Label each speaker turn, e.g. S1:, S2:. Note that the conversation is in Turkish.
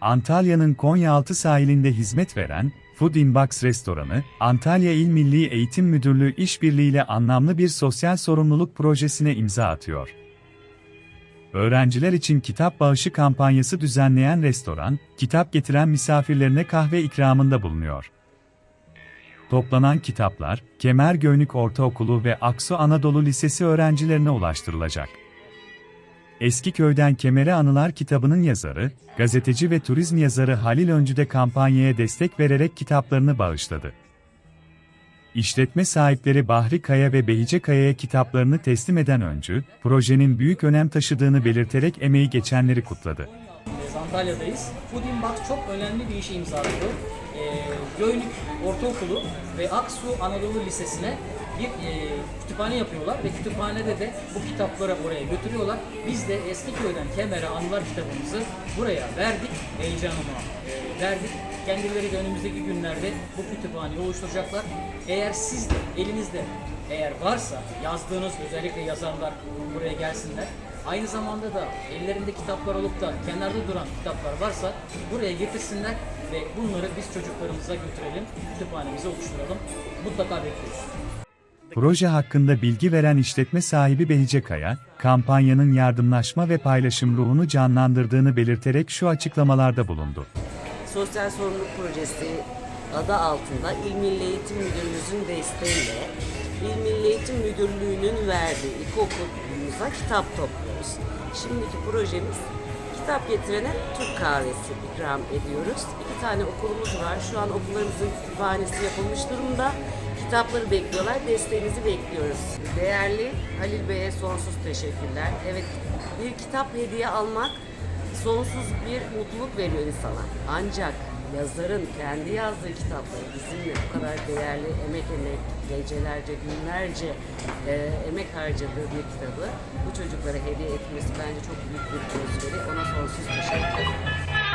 S1: Antalya'nın Konyaaltı sahilinde hizmet veren Food in Box restoranı, Antalya İl Milli Eğitim Müdürlüğü işbirliğiyle anlamlı bir sosyal sorumluluk projesine imza atıyor. Öğrenciler için kitap bağışı kampanyası düzenleyen restoran, kitap getiren misafirlerine kahve ikramında bulunuyor. Toplanan kitaplar, Kemergöynük Ortaokulu ve Aksu Anadolu Lisesi öğrencilerine ulaştırılacak. Eski Köyden Kemere Anılar kitabının yazarı, gazeteci ve turizm yazarı Halil Öncü de kampanyaya destek vererek kitaplarını bağışladı. İşletme sahipleri Bahri Kaya ve Behice Kaya'ya kitaplarını teslim eden Öncü, projenin büyük önem taşıdığını belirterek emeği geçenleri kutladı.
S2: Antalya'dayız. Fooding Box çok önemli bir işe imza atıyor. Ee, Göynük Ortaokulu ve Aksu Anadolu Lisesi'ne bir e, kütüphane yapıyorlar ve kütüphanede de bu kitapları oraya götürüyorlar. Biz de Eskiköy'den Kemer'e Anılar kitabımızı buraya verdik. Heyecanıma e, verdik. Kendileri de önümüzdeki günlerde bu kütüphaneyi oluşturacaklar. Eğer siz de elinizde eğer varsa yazdığınız özellikle yazarlar buraya gelsinler. Aynı zamanda da ellerinde kitaplar olup da kenarda duran kitaplar varsa buraya getirsinler ve bunları biz çocuklarımıza götürelim, kütüphanemize oluşturalım. Mutlaka bekliyoruz.
S1: Proje hakkında bilgi veren işletme sahibi Behice Kaya, kampanyanın yardımlaşma ve paylaşım ruhunu canlandırdığını belirterek şu açıklamalarda bulundu.
S3: Sosyal Sorumluluk Projesi adı altında İl Milli Eğitim Müdürümüzün desteğiyle İl Milli Eğitim Müdürlüğü'nün verdiği ilkokulumuza kitap topluyoruz. Şimdiki projemiz kitap getirene Türk kahvesi ikram ediyoruz. İki tane okulumuz var. Şu an okullarımızın kütüphanesi yapılmış durumda. Kitapları bekliyorlar. Desteğinizi bekliyoruz. Değerli Halil Bey'e sonsuz teşekkürler. Evet bir kitap hediye almak sonsuz bir mutluluk veriyor insana. Ancak yazarın kendi yazdığı kitapları bizimle bu kadar değerli emek emek, gecelerce, günlerce e, emek harcadığı bir kitabı bu çocuklara hediye etmesi bence çok büyük bir özveri. Ona sonsuz teşekkür ederim.